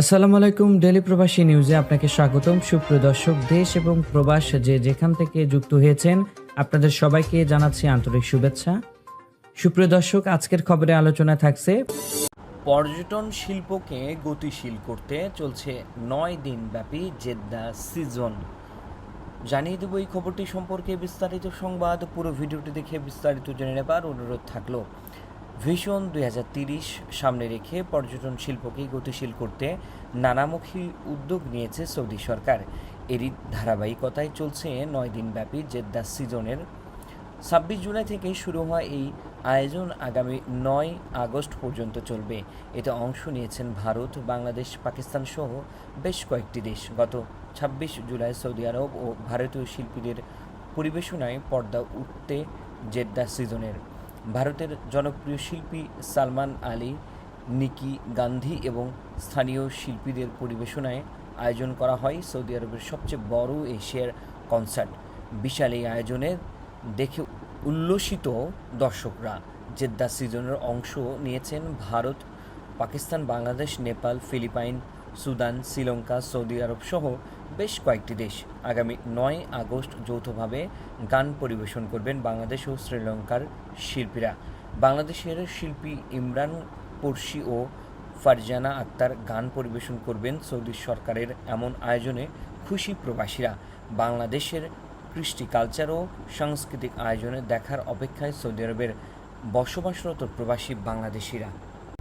আসসালামু আলাইকুম ডেলি প্রবাসী নিউজে আপনাকে স্বাগতম। সুপ্রিয় দর্শক, দেশ এবং প্রবাস যে যেখান থেকে যুক্ত হয়েছেন, আপনাদের সবাইকে জানাচ্ছি আন্তরিক শুভেচ্ছা। সুপ্রিয় দর্শক, আজকের খবরে আলোচনা থাকছে, পর্যটন শিল্পকে গতিশীল করতে চলছে নয় দিন ব্যাপী জেদ্দা সিজন। জানিয়ে দেব এই খবরটি সম্পর্কে বিস্তারিত সংবাদ। পুরো ভিডিওটি দেখে বিস্তারিত জেনে নেবার অনুরোধ থাকল। ভিশন দুই সামনে রেখে পর্যটন শিল্পকে গতিশীল করতে নানামুখী উদ্যোগ নিয়েছে সৌদি সরকার। এরই ধারাবাহিকতায় চলছে নয় দিনব্যাপী জেদ্দা সিজনের। ছাব্বিশ জুলাই থেকে শুরু হয় এই আয়োজন। আগামী নয় আগস্ট পর্যন্ত চলবে। এতে অংশ নিয়েছেন ভারত, বাংলাদেশ, পাকিস্তান সহ বেশ কয়েকটি দেশ। গত ছাব্বিশ জুলাই সৌদি আরব ও ভারতীয় শিল্পীদের পরিবেশনায় পর্দা উঠতে জেদ্দা সিজনের। ভারতের জনপ্রিয় শিল্পী সালমান আলী, নিকি গান্ধী এবং স্থানীয় শিল্পীদের পরিবেশনায় আয়োজন করা হয় সৌদি আরবের সবচেয়ে বড় এশিয়ার কনসার্ট। বিশাল এই আয়োজনে দেখে উল্লসিত দর্শকরা জেদ্দা সিজনের অংশ নিয়েছেন Bharat, Pakistan, Bangladesh, Nepal, Philippine Sudan, Sri Lanka, Saudi আরব সহ বেশ কয়েকটি দেশ আগামী নয় আগস্ট যৌথভাবে গান পরিবেশন করবেন বাংলাদেশ ও শ্রীলঙ্কার শিল্পীরা। বাংলাদেশের শিল্পী ইমরান পড়শি ও ফারজানা আক্তার গান পরিবেশন করবেন সৌদি সরকারের এমন আয়োজনে খুশি প্রবাসীরা। বাংলাদেশের কৃষ্টি কালচার ও সাংস্কৃতিক আয়োজনে দেখার অপেক্ষায় সৌদি আরবের বসবাসরত প্রবাসী বাংলাদেশিরা।